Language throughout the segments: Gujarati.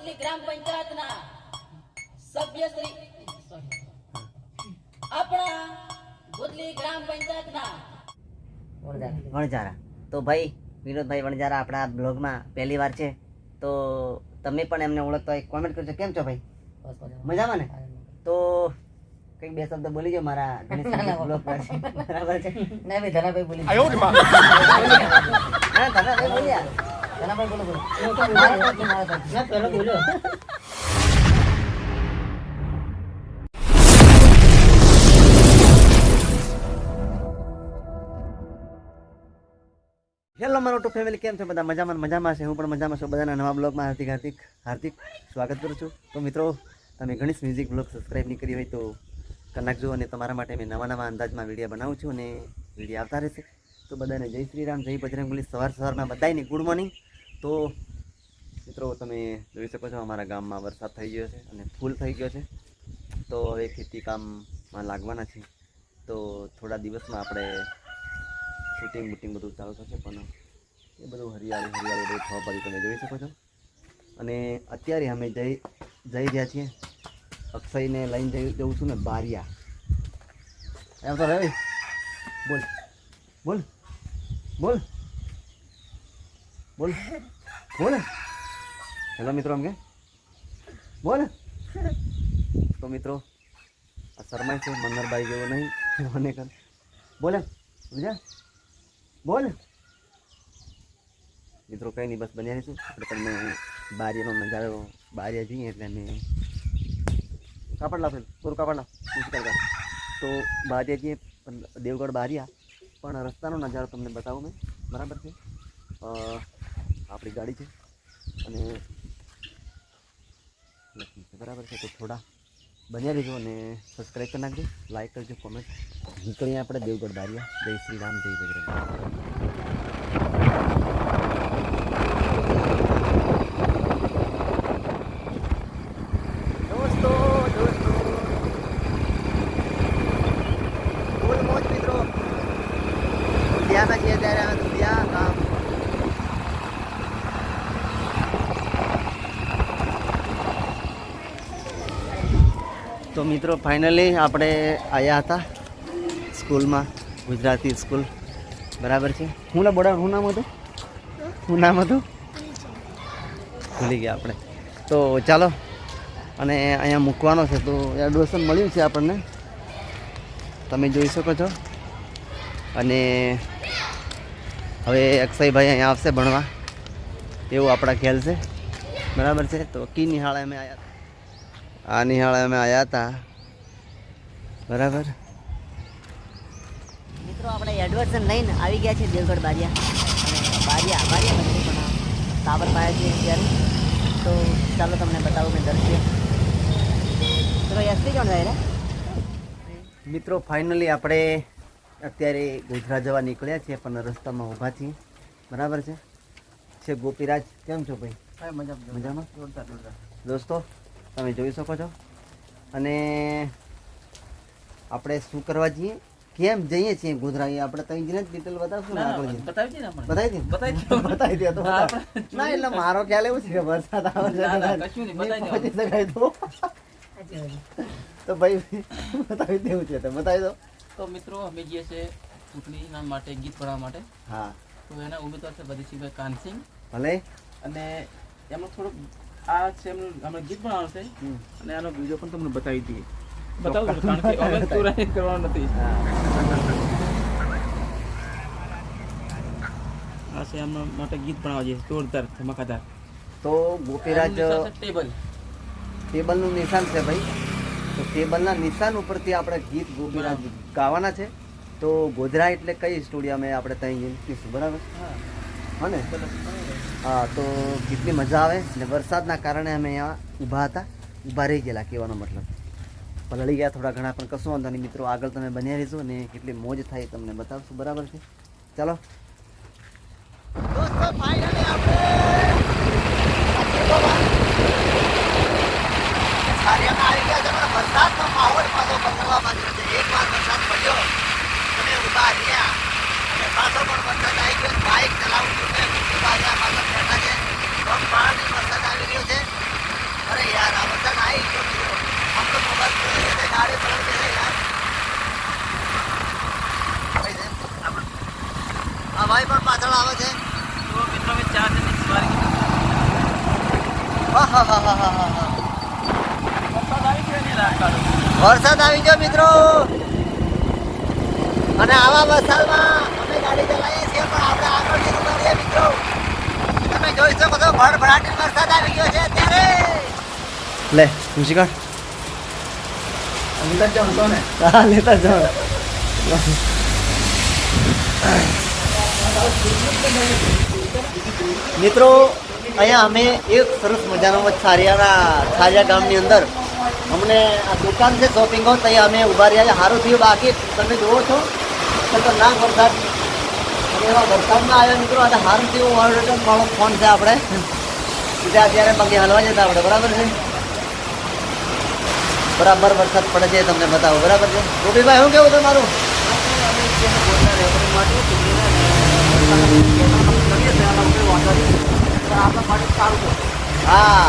ગોતલી ગ્રામ પંચાયતના સભ્ય શ્રી આપણા ગોતલી ગ્રામ પંચાયતના વણજારા તો ભાઈ વિનોદભાઈ વણજારા આપણા બ્લોગમાં પહેલી વાર છે. તો તમે પણ એમને ઓળખતા હોય કોમેન્ટ કરજો. કેમ છો ભાઈ? મજામાં ને? તો કંઈક બે શબ્દ બોલી જો મારા બ્લોગ પર બરાબર છે? ના ભાઈ ધનાભાઈ બોલી ના તમે ભાઈ બોલ્યા બોલો બોલો. હું તો મારા તરફથી. ના પહેલો બોલ્યો હેલો મારો ટુ ફેમિલી કેમ છે બધા? મજામાં મજામાં છે? હું પણ મજામાં છું. બધાના નવા બ્લોગમાં હાર્દિક હાર્દિક હાર્દિક સ્વાગત કરું છું. તો મિત્રો તમે ગણેશ મ્યુઝિક બ્લોગ સબસ્ક્રાઈબ નહીં કરી હોય તો કરી નાખજો અને તમારા માટે મેં નવા નવા અંદાજમાં વીડિયો બનાવું છું અને વીડિયો આવતા રહેશે. તો બધાને જય શ્રી રામ જય બજરંગબલી. સવાર સવારમાં બધાને ગુડ મોર્નિંગ તો મિત્રો તમે જોઈ શકો છો અમારા ગામમાં વરસાદ થઈ ગયો છે અને ફૂલ થઈ ગયો છે. તો હવે ખેતી કામમાં લાગવાના છે. તો થોડા દિવસમાં આપણે શૂટિંગ બુટિંગ બધું ચાલુ થશે પણ એ બધું હરિયાળી હરિયાળી બધું થવા પડી તમે જોઈ શકો છો. અને અત્યારે અમે જઈ જઈ રહ્યા છીએ અક્ષયને લઈને જઈ, જઉં છું ને બારિયા. એમ તો રવિ બોલ બોલ બોલ બોલ. બોલ. હેલો મિત્રો, એમ બોલ. તો મિત્રો, આ શરમાય છે મન્નરભાઈ જેવો નહીં મને કર? બોલ એમ સમજ્યા? બોલ. મિત્રો, કંઈ નહીં, બસ બન્યા રહીશું. આપણે તમને બારીનો નજારો બારીયા જઈએ એટલે અમે કાપડ લાવ થોડું કાપડ લાવ તો બારીએ જઈએ દેવગઢ બારીયા. પણ રસ્તાનો નજારો તમને બતાવું મેં. બરાબર છે? આપણી ગાડી છે. અને બરાબર છે. તો થોડા બન્યા રહેજો અને સબસ્ક્રાઈબ કરી નાખજો. લાઈક કરજો કોમેન્ટ નીકળીએ આપણે દેવગઢ બારીયા. જય શ્રી રામ, જય બજરંગ દોસ્તો દોસ્તો ફૂલ મોજ મિત્રો દુધિયામાં છીએ ત્યારે અમે દુધિયા ગામ તો મિત્રો ફાઇનલી આપણે આવ્યા હતા સ્કૂલમાં ગુજરાતી સ્કૂલ. બરાબર છે? હું ના બોડા હું નામ હતું? હું નામ હતું? ભૂલી ગયા આપણે. તો ચાલો અને અહીંયા મૂકવાનો છે તો એડમિશન મળ્યું છે આપણને. તમે જોઈ શકો છો. અને હવે અક્ષયભાઈ અહીંયા આવશે ભણવા. એવું આપણા ખ્યાલ છે. બરાબર છે? તો કી નિહાળે અમે આવ્યા આ નિહાળે અમે આવ્યા હતા બરાબર? મિત્રો આપણે એડવર્ટન લઈને આવી ગયા છે દેવગઢ બારિયા. અને બારિયા બારિયા નથી પણ ટાવર પાયા છે અત્યારે. તો ચાલો તમને બતાવું મેં દર્શ્ય મિત્રો ફાઇનલી આપણે અત્યારે ગુજરાત જવા નીકળ્યા છીએ પણ રસ્તામાં ઊભા છીએ. બરાબર છે? છે ગોપીરાજ કેમ છો ભાઈ? મજામાં. દોસ્તો તમે જોઈ શકો છો. અને આપણે શું કરવા જઈએ કેમ જઈએ છીએ ગોધરા આપણે તો જઈને ડિટેલ બતાવશું ને આગળ બતાવી દે બતાવી દે બતાવી દે. તો ના, એટલે મારો ખ્યાલ એવું છે કે વરસાદ આવે છે કશું નહીં, બતાવી શકાય તો. તો ભાઈ બતાવી દેવું છે તો બતાવી દો. તો મિત્રો અમે જઈએ છે ચૂંટણીના માટે ગીત ભરવા માટે. હા. તો એના ઉમેદવાર છે બધી બદીસિંહભાઈ કાનસિંહ. ભલે. અને એમાં થોડુંક આ છે એમનું ગીત પણ આવશે. અને આનો વીડિયો પણ તમને બતાવી દઈએ. બતાવું છું, કારણ કે અમે તુરંત કરવાનું નથી. આ છે એમના માટે ગીત બનાવવા જઈએ જોરદાર ધમાકાદાર. તો ગોપીરાજ ટેબલ ટેબલનું નિશાન છે ભાઈ. તો ટેબલના નિશાન ઉપરથી આપણે ગીત ગોપીરાજ ગાવાના છે. તો ગોધરા એટલે કઈ સ્ટુડિયો અમે આપણે ત્યાં બરાબર? હા. હા હા, તો કેટલી મજા આવે? ને વરસાદના કારણે અમે અહીંયા ઊભા હતા. ઊભા રહી ગયેલા, કહેવાનો મતલબ. પલળી ગયા થોડા ઘણા, પણ કશું વાંધો નહીં, મિત્રો. આગળ તમે બન્યા રહીશું અને કેટલી મોજ થાય તમને બતાવશું. બરાબર છે? ચાલો. દોસ્તો વરસાદ આવી ગયો છે અરે યાર આ વરસાદ આવી ગયો આમ પણ પાછળ આવે છે મિત્રો મેં ચાર જણ વરસાદ આવી ગયો મિત્રો. અને આવા વરસાદમાં જોઈ શકો છો ભડભડાટી વરસાદ આવી ગયો છે અત્યારે લે ખુશી કાઢ. અંદર જાઉં તો ને હા લેતા જાઉં મિત્રો અહીંયા અમે એક સરસ મજાનો છારિયાના છારિયા ગામની અંદર અમને આ દુકાન છે શોપિંગ હાઉસ અહીંયા અમે ઊભા રહ્યા છે સારું થયું બાકી. તમે જુઓ છો. ખતરનાક વરસાદ. એવા વરસાદમાં આવ્યા મિત્રો આજે સારું થયું ઓલરેડી મારો ફોન છે આપણે. બીજા અત્યારે પગે હલવા જતા આપણે બરાબર છે? બરાબર વરસાદ પડે છે તમને બતાવો બરાબર છે? ગોપીભાઈ શું કેવું તમારું? હા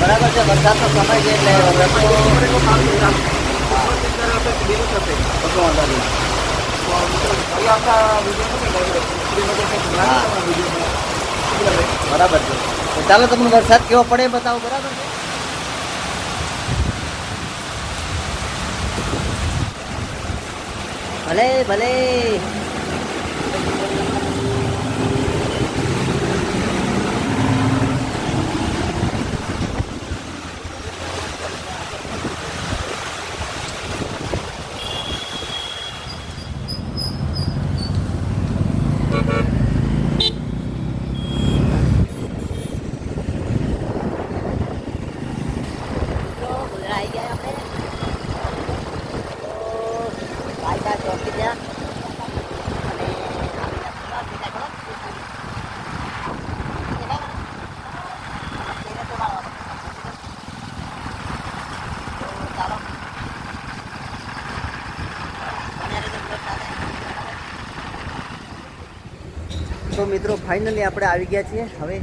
બરાબર છે વરસાદનો સમય છે એટલે. બરાબર છે. ચાલો તમને વરસાદ કેવો પડે એ બતાવો બરાબર ભલે ભલે તો ગોધરા આવી ગયા આપણે તો કાયદા ચોકી ત્યાં અને આપણે ત્યાં બીજા ખરો? તેને તો લાવો. તો ચાલો અને રીતે બ્લોક ચાલે. તો મિત્રો ફાઇનલી આપણે આવી ગયા છીએ. હવે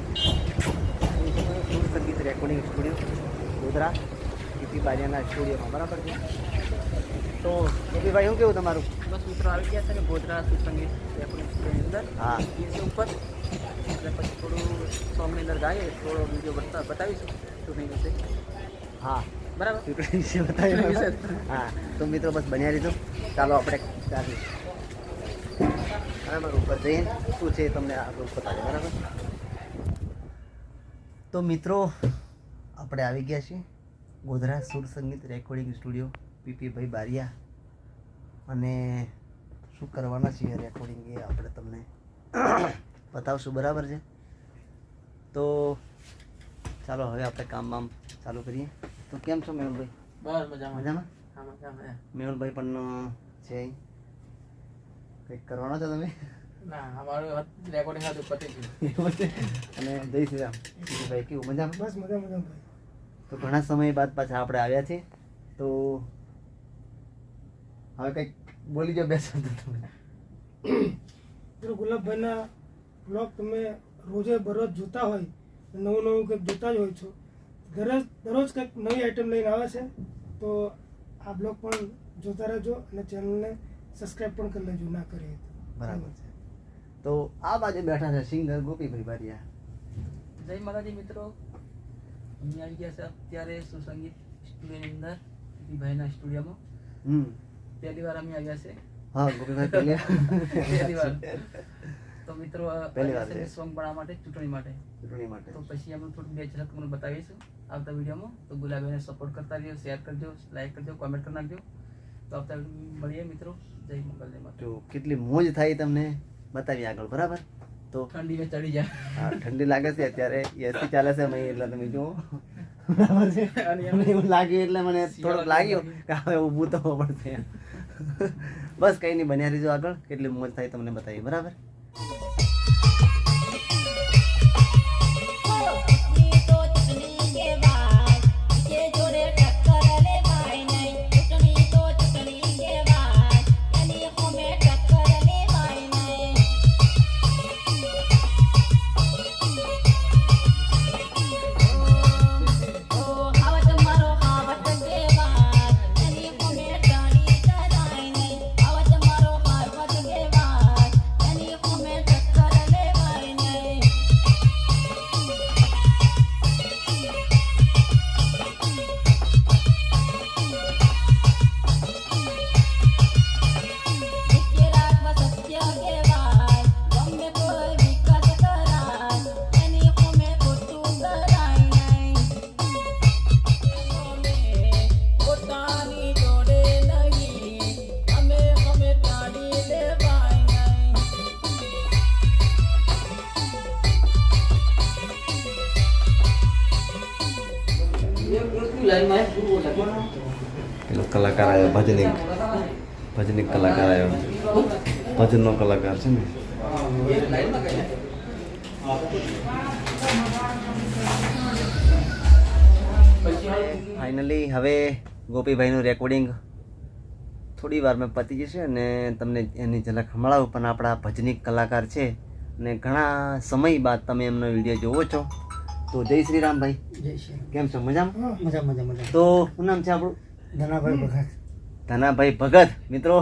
સંગીત રેકોર્ડિંગ સ્ટુડિયો ગોધરા ગીતિ બારિયાના સ્ટુડિયોમાં બરાબર છે? તો ગોપીભાઈ શું કેવું તમારું? બસ મિત્રો આવી ગયા છે ને ગોધરા સંગીત રેકોર્ડિંગ સ્ટુડિયોની અંદર. હા. એ ઉપર. એટલે પછી થોડું સોંગની અંદર ગાઈએ થોડો વીડિયો બતા બતાવીશું. ચૂંટણી વિશે. હા. બરાબર? ચૂંટણી વિશે બતાવી હા. તો મિત્રો બસ બન્યા રહીજો. ચાલો આપણે ચાલીએ. બરાબર ઉપર જઈને શું છે તમને આગળ બતાવે બરાબર? તો મિત્રો આપણે આવી ગયા છીએ ગોધરા સુર સંગીત રેકોર્ડિંગ સ્ટુડિયો પીપીભાઈ બારિયા. અને શું કરવાના છીએ રેકોર્ડિંગ એ આપણે તમને બતાવશું બરાબર છે? તો ચાલો હવે આપણે કામ બામ ચાલુ કરીએ. તો કેમ છો મેહુલભાઈ? બસ મજામાં. મજામાં? મેહુલભાઈ પણ છે. કંઈક કરવાનો છો તમે? ના અમારું રેકોર્ડિંગ હતું પતી ગયું. છે? અને જય શ્રી રામ. ભાઈ કેવું મજામાં? બસ મજા મજા ભાઈ. તો ઘણા સમય બાદ પાછા આપણે આવ્યા છીએ. તો હવે કંઈક બોલી જાઓ બે શબ્દ તમે. ગુલાબભાઈના બ્લોગ તમે રોજે બરોજ જોતા હોય નવું નવું કંઈક જોતા જ હોય છો. દરરોજ દરરોજ કંઈક નવી આઈટમ લઈને આવે છે તો આ બ્લોગ પણ જોતા રહેજો અને ચેનલને સબસ્ક્રાઈબ પણ કરી લેજો ના કરીએ બરાબર છે. તો આ બાજુ બેઠા છે સિંગર ગોપીભાઈ બારિયા. જય માતાજી મિત્રો. અમે આવી ગયા છે અત્યારે સુસંગીત સ્ટુડિયોની અંદર ભાઈના સ્ટુડિયોમાં. હમ. પહેલી વાર અમે આવ્યા છે. હા ગોપીભાઈ પહેલી પહેલી વાર. તો મિત્રો પહેલી વાર છે. સોંગ બનાવવા માટે ચૂંટણી માટે. ચૂંટણી માટે. તો પછી અમે થોડું બે ઝલક તમને બતાવીશું આવતા વિડીયોમાં. તો ગુલાબીને સપોર્ટ કરતા રહ્યો શેર કરજો લાઈક કરજો કોમેન્ટ કરી નાખજો. તો મળીએ મિત્રો. જય મંગલ તો કેટલી મોજ થાય તમને બતાવી આગળ બરાબર? તો ઠંડી ચડી જાય. હા ઠંડી લાગે છે અત્યારે. એસી ચાલે છે અમે એટલે તમે જુઓ. બરાબર છે? અને એવું લાગ્યું એટલે મને થોડુંક લાગ્યું કે હવે ઊભું તો હોવું પડશે. બસ કંઈ નહીં બન્યા રહીજો આગળ. કેટલી મોજ થાય તમને બતાવી બરાબર? કલાકાર આવ્યો ભજનિક. ભજનિક કલાકાર આવ્યો ભજનનો કલાકાર છે ને? ફાઇનલી હવે ગોપીભાઈનું રેકોર્ડિંગ થોડી વારમાં પતી જશે અને તમને એની ઝલક સંભળાવું પણ આપણા ભજનિક કલાકાર છે અને ઘણા સમય બાદ તમે એમનો વીડિયો જોવો છો. તો જય શ્રી રામભાઈ જય શ્રી કેમ છો? મજામાં? મજા મજા મજા તો શું નામ છે આપણું? ધનાભાઈ ભગત. ધનાભાઈ ભગત. મિત્રો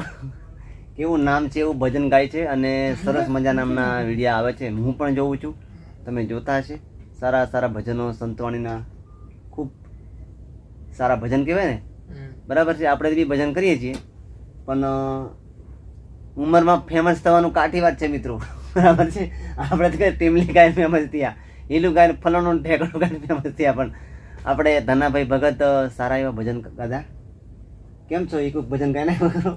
કેવું નામ છે એવું ભજન ગાય છે અને સરસ મજા નામના વિડીયા આવે છે. હું પણ જોઉં છું. તમે જોતા હશે. સારા સારા ભજનો સંતવાણીના ખૂબ સારા ભજન કહેવાય ને? બરાબર છે. આપણે બી ભજન કરીએ છીએ. પણ ઉંમરમાં ફેમસ થવાનું કાઠી વાત છે મિત્રો. બરાબર છે? આપણે તો કઈ ટીમલી ગાય ફેમસ થયા. હીલું ગાય ફલાણું ઢેકડું ગાય ફેમસ થયા પણ. આપણે ધનાભાઈ ભગત સારા એવા ભજન ગાધા કેમ છો? એક ભજન ગાય ના કરો?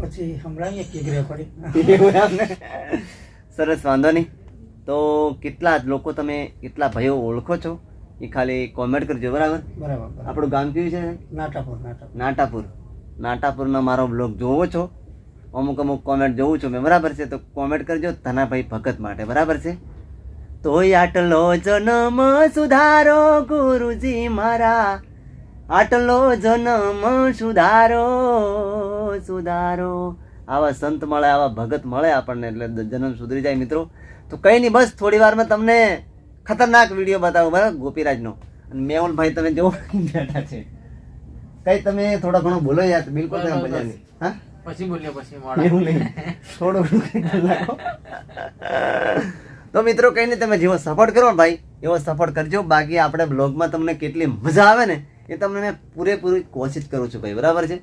પછી સંભળાવીએ કેક રેકોર્ડિંગ? સરસ વાંધો નહીં. તો કેટલા લોકો તમે કેટલા ભાઈઓ ઓળખો છો? એ ખાલી કોમેન્ટ કરજો બરાબર? બરાબર આપણું ગામ કયું છે? નાટાપુર નાટાપુર. નાટાપુર. નાટાપુરનો મારો બ્લોગ જોવો છો. અમુક અમુક કોમેન્ટ જોઉં છું મેં. બરાબર છે? તો કોમેન્ટ કરજો ધનાભાઈ ભગત માટે. બરાબર છે? તોય આટલો જન્મ સુધારો ગુરુજી મારા. આટલો જન્મ સુધારો સુધારો. આવા સંત મળે આવા ભગત મળે આપણને એટલે જન્મ સુધરી જાય મિત્રો. તો કંઈ નહીં બસ થોડી વારમાં તમને ખતરનાક વીડિયો બતાવું બરાબર? ગોપીરાજનો. અને મેવલભાઈ તમે જો બેઠા છે. કઈ તમે થોડા ઘણું બોલો યાર બિલકુલ તમે મજા નહીં. હા? પછી બોલ્યો પછી એવું નહીં. થોડું. તો મિત્રો કંઈ નહીં તમે જેવો સપોર્ટ કરો ને ભાઈ એવો સપોર્ટ કરજો. બાકી આપણે બ્લોગમાં તમને કેટલી મજા આવે ને એ તમને મેં પૂરેપૂરી કોશિશ કરું છું ભાઈ બરાબર છે?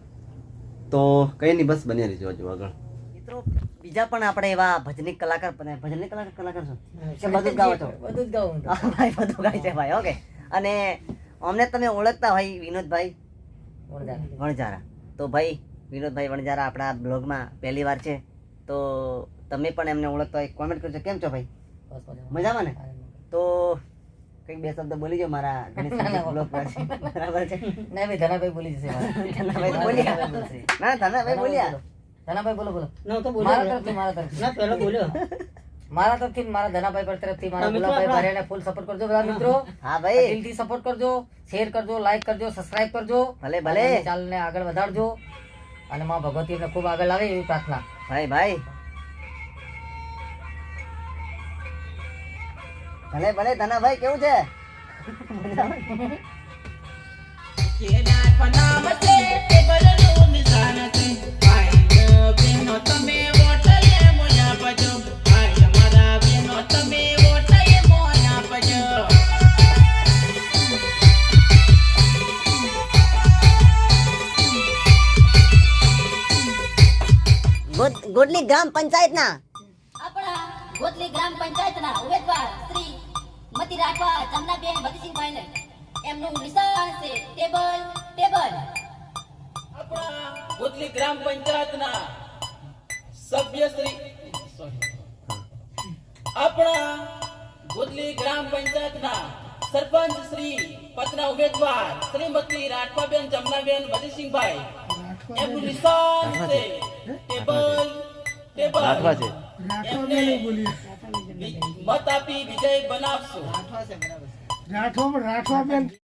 તો કંઈ નહીં બસ બની રહેજો હજુ આગળ. મિત્રો બીજા પણ આપણે એવા ભજનિક કલાકાર પણ ભજનિક કલાકાર કલાકાર છો કે બધું જ ગાવો છો? બધું જ ગાઉં ભાઈ બધું ગાય છે ભાઈ ઓકે. અને અમને તમે ઓળખતા ભાઈ વિનોદભાઈ વણજારા તો ભાઈ વિનોદભાઈ વણજારા આપણા બ્લોગમાં પહેલી વાર છે. તો તમે પણ એમને ઓળખતા હોય કોમેન્ટ કરજો. કેમ છો ભાઈ? મજામાં. ને? તો કંઈક બે શબ્દ બોલી જો મારા બરાબર છે? ના ભાઈ ધનાભાઈ બોલી જશે મારે. ધનાભાઈ બોલ્યા ના ધનાભાઈ બોલ્યા. ધનાભાઈ બોલો બોલો. ના તો મારા તરફથી મારા તરફથી. ના પેલો બોલ્યો. મારા તરફથી મારા ધનાભાઈ પર તરફથી મારા ગુલાબભાઈ ભારેને ફૂલ સપોર્ટ કરજો બધા મિત્રો. હા ભાઈ. દિલથી સપોર્ટ કરજો શેર કરજો લાઈક કરજો સબસ્ક્રાઇબ કરજો. ભલે ભલે. ચાલને આગળ વધારજો. અને માં ભગવતી અમને ખૂબ આગળ આવે એવી પ્રાર્થના. ભાઈ ભાઈ. ભલે ભલે ધનાભાઈ કેવું છે? ગોડલી ગ્રામ પંચાયતના. આપણા ગોતલી ગ્રામ પંચાયતના ઉમેદવાર શ્રી મતી રાખવા જમનાબેન ભગતસિંહભાઈને. એમનું નિશાન છે ટેબલ ટેબલ. આપણા ગોતલી ગ્રામ પંચાયતના સભ્ય શ્રી આપણા ગોતલી ગ્રામ પંચાયતના સરપંચ શ્રી પત્ના ઉમેદવાર શ્રીમતી રાઠવાબેન જમનાબેન ભગતસિંહભાઈ. એમનું નિશાન છે ટેબલ ટેબલ. રાઠવા છે. એમને મત આપી વિજય બનાવશો. રાઠવા રાઠવા બેન.